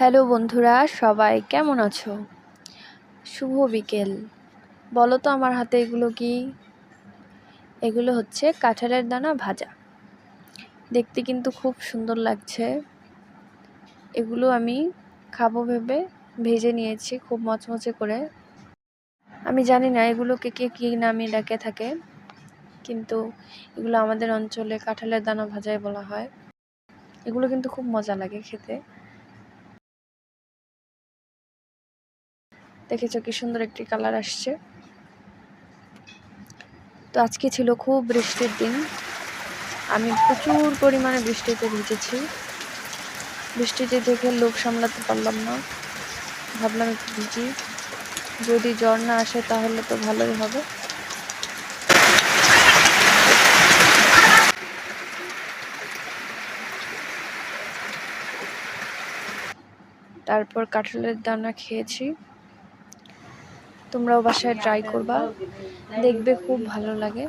Hello বন্ধুরা, সবাই কেমন আছো? শুভ বিকেল। বলো তো আমার হাতে এগুলো কি? এগুলো হচ্ছে কাঁঠালের দানা ভাজা। দেখতে কিন্তু খুব সুন্দর লাগছে। এগুলো আমি খাব ভেবে ভেজে নিয়েছি খুব মচমচে করে। আমি জানি না এগুলোকে কে কী নামে ডাকে থাকে, কিন্তু এগুলো আমাদের অঞ্চলে কাঁঠালের দানা ভাজাই বলা হয়। এগুলো কিন্তু খুব মজা লাগে খেতে। দেখেছ কি সুন্দর একটি কালার আসছে। তো আজকে ছিল খুব বৃষ্টির দিন। আমি প্রচুর পরিমাণে বৃষ্টিতে ভিজেছি। বৃষ্টিতে দেখে লোক সামলাতে পারলাম না। ভাবলাম একটু ভিজি। যদি জ্বর না আসে তাহলে তো ভালোই হবে। তারপর কাঁঠালের দানা খেয়েছি। তোমরাও বাসায় ট্রাই করবা। দেখবে খুব ভালো লাগে।